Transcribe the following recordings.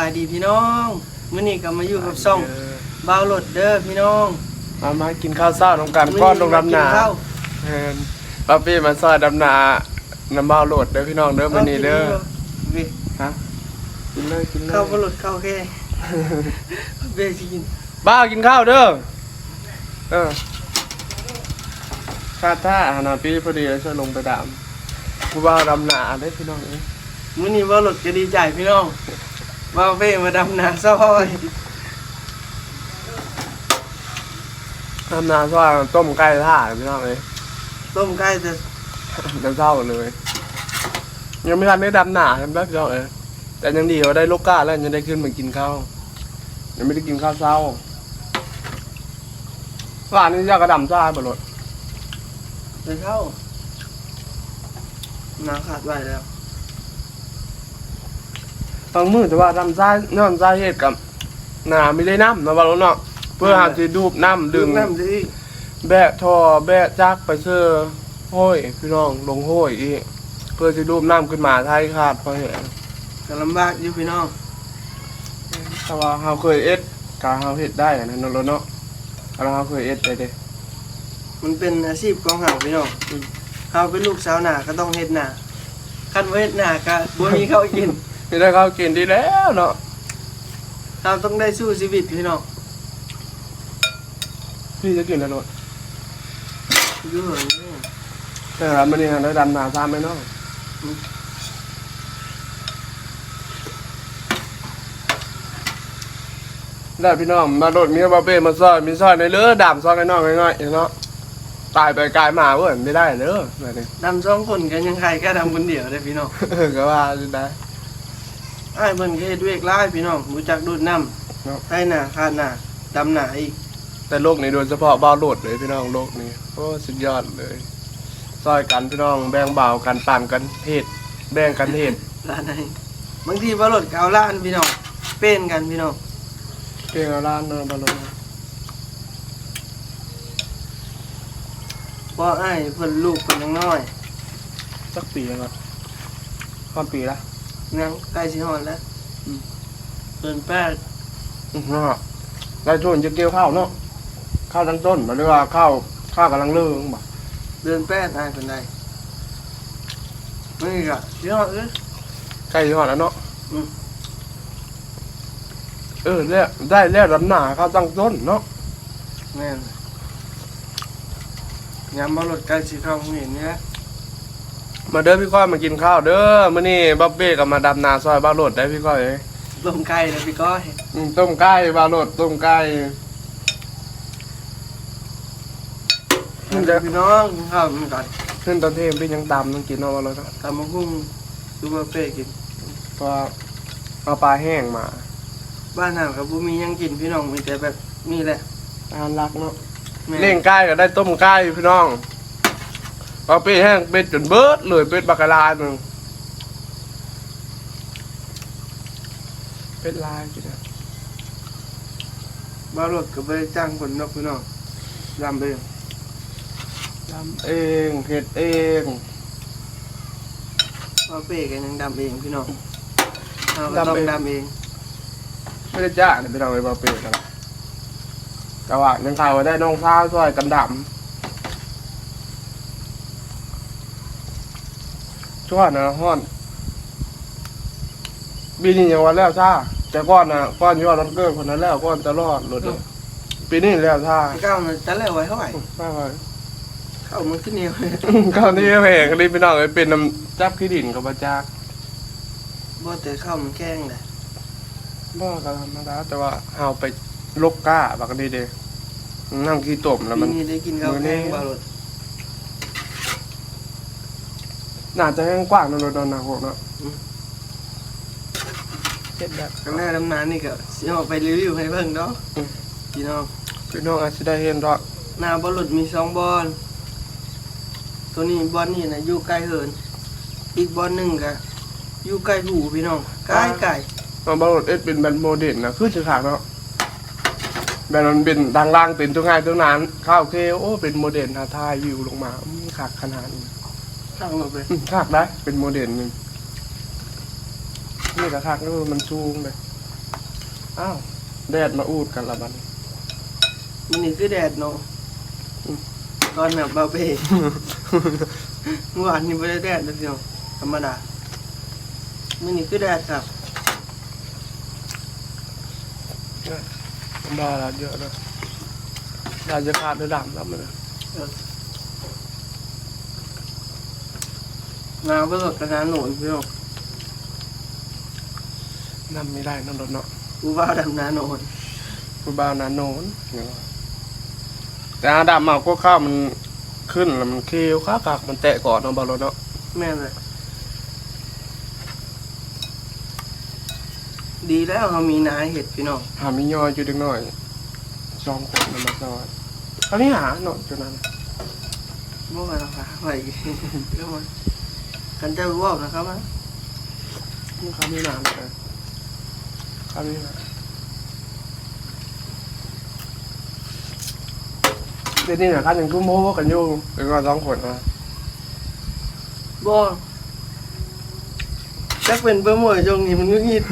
ายดีพี่น้องมื้อนี้ก็มาอยู่กับซ่องบ่าวรถเด้อพี่น้องมามากินข้าวเช้าน้ำกันก้อนลงดำนามื้อมากิข้าวแม่นป้าปี้มาซอยดำนาน้ำเมาโหลดเด้อพี่น้องเด้อมื้อนี้เด้อเว้ยฮะกินเลยกินเลยข้าวบ่รถข้าวแค่เว้ยสิกินบ้ากินข้าวเด้อเออคาดท่าหนาปีพอดีเลยช่วยลงไปดำผู้บ่าวดำนาได้อพี่น้องเอ้ยมื้อนี้บ่าวรถก็ดีใจพี่น้อง บ่าวเว้ยมาดำนาซอยดำนาซอยต้มไก่ท่าพี่น้องเอ้ยต้มไก่แต่เดี๋ยวเช้าเลย ยังไม่ทันได้ดำหนาใช่ไหมพี่น้องเอ้ยแต่ยังดีว่าได้ลูกก้าแล้วยังได้ขึ้นมากินข้าวยังไม่ได้กินข้าวเช้าว่านี่ยากระดำซ่าบรถแต่เช้านาขาดไว้แล้ว บางมือแต่ว่าดำซ่าย้อนซ่าเหตุกับหนาไม่ได้น้ำนะบรถเนาะเพื่อหาที่ดูบน้ำดึง น้ำสิแบะทอแบะจักไปเชื่อห้อยพี่น้องลงห้อยอีกเพื่อจะดูบน้ำขึ้นมาท้ายขาดเพราะเหตุก็ลำบากอยู่พี่น้องแต่ว่าเราเคยเอ็ดกาเราเฮ็ดได้อะนะเนาะรถเนาะเราเคยเอ็ดได้เด้มันเป็นอาชีพของเฮาพี่น้องเฮาเป็นลูกสาวหน้าก็ต้องเฮ็ดหน้าคันบ่เฮ็ดหน้าก็บ่มีข้าวกิน ไม่ได้ข้าวกินดีแล้วเนาะเราต้องได้สู้ชีวิตพี่น้องพี่จะกินแล้วรถอยู่เหรอแต่ละมันนี่ได้ดำนาซ้ำไหมเนาะได้พี่น้องมาโดดเมียบาเป้มาซอยมีซอยในเลือดำซอยในน้องง่ายๆเนาะตายไปกลายมาเว้ยไม่ได้เด้อแบบนี้ดำสองคนกันยังใครก็ดำคนเดียวได้พี่น้องเออก็ว่าจะ ได้อ้ายเพิ่นก็เฮ็ดเวกหลายพี่น้องรู้จักดูดน้ครับำให้หน้าคาดหน้าดำหน้าอีกแต่โลกนี้โดยเฉพาะบ้าวโหลดเลยพี่น้องโลกนี้โอ้สุดยอดเลยซอยกันพี่น้องแบ่งเบากันตามกันเหตุแบ่งกันเหตุร้านไหนบางทีบ่รถก็เอาล้านพี่น้องเป็นกันพี่น้องเก่งเอาล้านเนาะบ้าวโหลดเพราะอ้ายเพิ่นลูกเพิ่นยังน้อยสักปีแล้วครับความปีละ ยังใกล้สิฮอดแล้วอืมเพิ่นแปดอืมเนาะได้ชวนจะเกี่ยวข้าวเนาะข้าวทั้งต้นหรือว่าข้าวข้าวกำลังเลื่องบ่เดือนแปดอ้ายเพิ่นได้นี่ก็สิฮอดเอ้ยใกล้ยอดแล้วเนาะอืมเออแล้วได้แล้วลำหนาข้าวตั้งต้นเนาะแม่นยามบ่รถใกล้สิเข้าโรงเรียนนี่แหละ มาเด้อพี่ก้อยมากินข้าวเด้อมื้อนี้บ๊อบเบ้ก็มาดำนาซอยบ้าวโหลดได้พี่ก้อยเอ้ยลมไก่นะพี่ก้อยอืมต้มไก่บ้าวโหลดต้มไก่เดี๋ยวพี่น้องกินข้าวมันก่อนขึ้นตอนเที่ยงพี่ยังตำต้องกินเนาะบ้าวโหลดเนาะตำมะกุ้งดูมาเป้กินเพราะว่าเอาปลาแห้งมา บ้านห่างกับบุมีหยังกินพี่น้องมีแต่แบบนี่แหละทานรักเนาะแม่เล่งไก่ก็ได้ต้มไก่พี่น้อง เอาเป็ดแห้งเป็ดจนเบิดเลยเป็ดบักกะลาหนึ่งเป็ดลายกินนะบ้านรถก็ไปจ้างคนเนอกพี่น้องยำเองทำเองเผ็ดเองบ้าเป้กันยังดำเองพี่น้องเราก็ต้องดำเอง ไม่ได้จ้างเนี่ยพี่น้องเลยมาเป็ดกันแต่ว่ายังข่าวว่าได้น้องสาวช่วยกันดำ ช่วยนะฮ้อนปีนี้ยังวันแล้วซ่าแต่ก้อนนะก้อนยอดรถเกิดคนนั้นแล้วก้อนจะรอดรถเลยปีนี้แล้วซ่าพี่ก้าวมันจะแล้วไว้เท่าไหร่ไม่ไหวเข้ามันขึ้นเหนียวก้อนนี้แพงก็รีบไปน้องเลยเป็นน้ำจับขี้ดินกับประจักบ่แต่เข้ามันแข้งเลยบ่ก็ธรรมดาแต่ว่าเอาไปลกก้าบักนี้เด้นั่งขี้ตมแล้วปีมันนี้ได้กินข้าวมื้อนี้แข้งบ้านรถ น่าจะแห้งกว้างนนๆนะพวกเนาะเช็ดแบบข้างหน้าดำน้ำนี่ก็สิออกไปรีวิวให้เบิ่งเนาะอืมพี่น้องพี่น้องอาจจะได้เห็นดอกหน้าบอลรถมีสองบอลตัวนี้บอลนี่นะอยู่ใกล้เหิน อีกบอลหนึ่งก็อยู่ใกล้หูพี่น้องใกล้ไก่มันบอลเอ็ดเป็นแบรนด์โมเดลนะคือจะขาดเนาะแบรนด์มันเป็นทางล่างเป็นตัวง่ายตัวนั้นข้าวเคโอ้เป็นโมเดลทาทายวิวลงมาอืมขาดขนาดนี้ ข้างรถไปอืมขากได้ เป็นโมเดลหนึ่งนี่ก็ขากก็มันสูงเลยอ้าวแดดมาอูดกันละบัดนี้มันนี่คือแดดเนาะอืม ตอนแบบเบาเป้เมื่อวานนี้ไม่ได้แดดเลยพี่น้องธรรมดามันนี่คือแดดครับบ้าละเยอะนะดาจะขาดหรือดำแล้วมันนะ น้ำเบิกกระนาหนุนพี่น้องนำไม่ได้นั่นรถเนาะกูว่าดำนาหนุนคือบ้านนาโนนอย่างว่าแต่อาดำเอาก็ข้าวมันขึ้นแล้วมันเคี้ยวข้ากากมันแตะก่อนเนาะบอลรถเนาะแม่นเลยดีแล้วเขามีนาเห็ดพี่น้องหามีย่อยอยู่เด็กหน่อยสองคนนำมาซอยอันนี้หาเนาะจนนั้นเมื่อวานเราค่ะไปเรื่องมัน กันเจ้ารู้ว่านะครับว่านี่เขามีหนานเลยเขามีหนานเดี๋ยวนี้เนี่ยคันยังกุ้มโมกันอยู่เป็นว่าสองคนนะบ่จักเป็นเบอร์หมวยจงนี้มันงุดงิด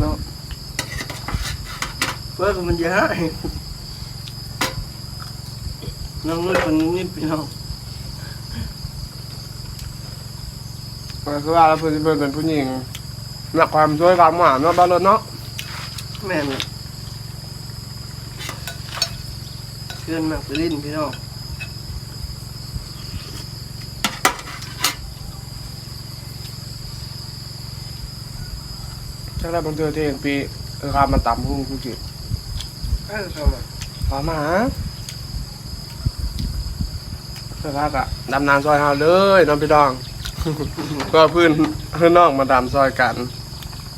เนาะเบอร์มันเยอะน้องนุชมันงุดงิดพี่น้อง มัน คือว่าเราเพิ่นเพิ่นเป็นผู้หญิงหนักความช่วยความหวานเนาะบ้านรถเนาะแม่นเลยเพื่อนมากไปลิ้นพี่น้องจังได้บางเทือเที่ยงปีเออข้ามมาต่ำหุ้งกูจิเออเข้ามาพามาหาเพื่อพักอะดำนานซอยเฮาเลยน้องพี่น้องก็ เพื่อนเพื่อนน้องมาดำซอยกัน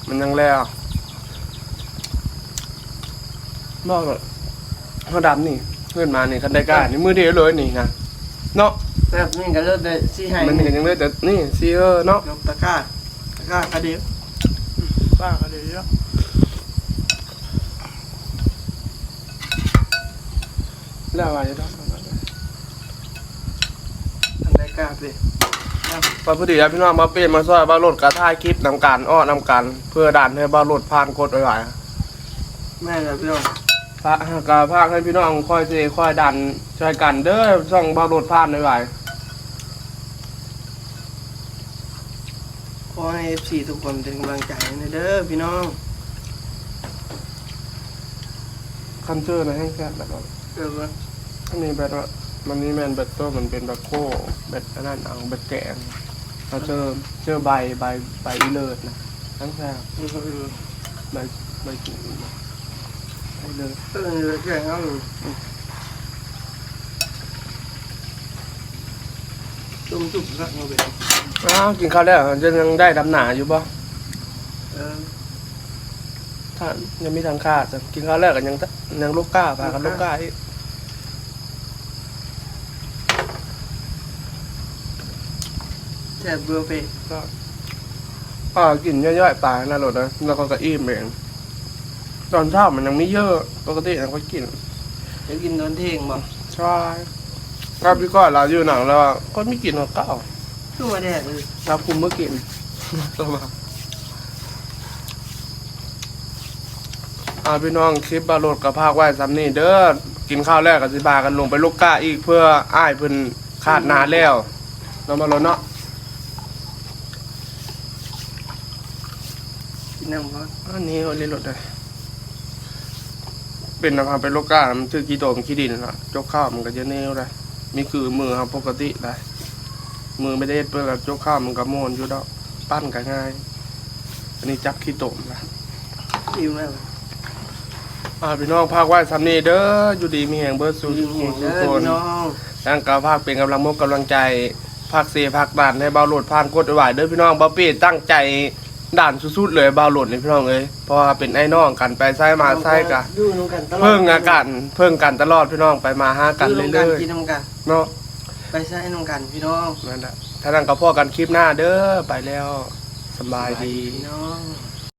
มันยังแล้วบอกเลยเขาดำนี่ เพื่อนมานี่คันได้กล้านี่มือเดียวเลยนี่นะเนาะแบบนี้ก็เลิศได้สิให้มันเห็นยังเลยแต่นี่ซีเออร์เนาะยกตะกร้าตะกร้ากระเดียวป้าก็เลยเยอะแล้วอะไรเนาะทางได้กล้าไป พอพอดีแล้วพี่น้องมาเปลี่ยนมาซอยบ้ารถกระท่ายคลิปนำการอ้อนำการเพื่อดันให้บ้ารถผ่านกดไว้แม่นเลยพี่น้องพระกาภาคให้พี่น้องคอยเจคอยดันช่วยกันเด้อช่องบ้ารถผ่านไว้ขอให้ FC ทุกคนเป็นกำลังใจให้เด้อพี่น้องคันเจอร์นะแห้งแซ่บแบบว่าเออว่าถ้ามีแบบว่า มันนี่แมนเบตโต้มันเป็นแบบโค้เบ็ดอันนั้นเอาเบ็ดแกงเราเจอเจอใบใบใบอีเลิศนะทั้งแซ่บเออเออใบใบกิ่งใบเลิศเออแก่เอาต้มจุ่มสักมาเป็นอ้าวกินข้าวแล้วจะยังได้ดำหนาอยู่ปะเออถ้ายังไม่ทางค่าจะกินข้าวแล้วกันยังยังลูกก้าพากันลูกก้าอี แซ่บเบื่อไปก็ป้ากินย่อยๆปลาหน้ารถนะแล้วก็กระอิ่มเองตอนเช้ามันยังไม่เยอะปกติยังก็กินจะกินตอนเที่ยงบ่ใช่ก็พี่ก้อยเราอยู่หนังแล้วอะก็ไม่กินหรอกเก้าคือมาแดดเลยเราคุมเมื่อกินสบายอ่าพี่น้องคลิปบาโหลดกับภาคไว้ซ้ำนี่เด้อกินข้าวแรกกับสิบากันลงไปลูกก้าอีกเพื่ออ้ายเพิ่นขาดนาแล้วเรามาโหลดเนาะ กินน้ำก่อนอันนี้เอาเล่นรถได้เป็นนะครับเป็นลูกก้ามันถือกี่โตมขี้ดินละจกข้าวมันก็จะเนวได้มีคือมือครับปกติได้มือไม่ได้เฮ็ดเพื่อกับจกข้าวมันก็โมนอยู่แล้วปั้นก็ง่าย อันนี้จับขี้โตมละอิ่มแล้วอ่าพี่น้องภาคไว้ซ้ำนี่เด้ออยู่ดีมีแห่งเบิร์ดสูอิ่ทุมกแห้คงนเด้ทุกอคนพี่น้องร่างกายภาคเป็นกำลังมกกำลังใจภาคเสียภาคด่านให้เบาโหลดผ่านกดไหวเด้อพี่น้องเบาปีตั้งใจ ด่านสุดๆเลยเบาโหลดนี่พี่น้องเอ้ยเพราะว่าเป็นไอ้น้องกันไปไส้มาไส้กะดูน้ำกันตลอดเพิ่งอาการเพิ่งกันตลอดพี่น้องไปมาหากันดูเรื่น้ำกันอยกินน้ำกันๆเนาะไปใช้น้ำกันพี่น้องนั่นแหละถ้านั่งกับพ่อกันคลิปหน้าเด้อไปแล้วสำบายดี พี่น้อง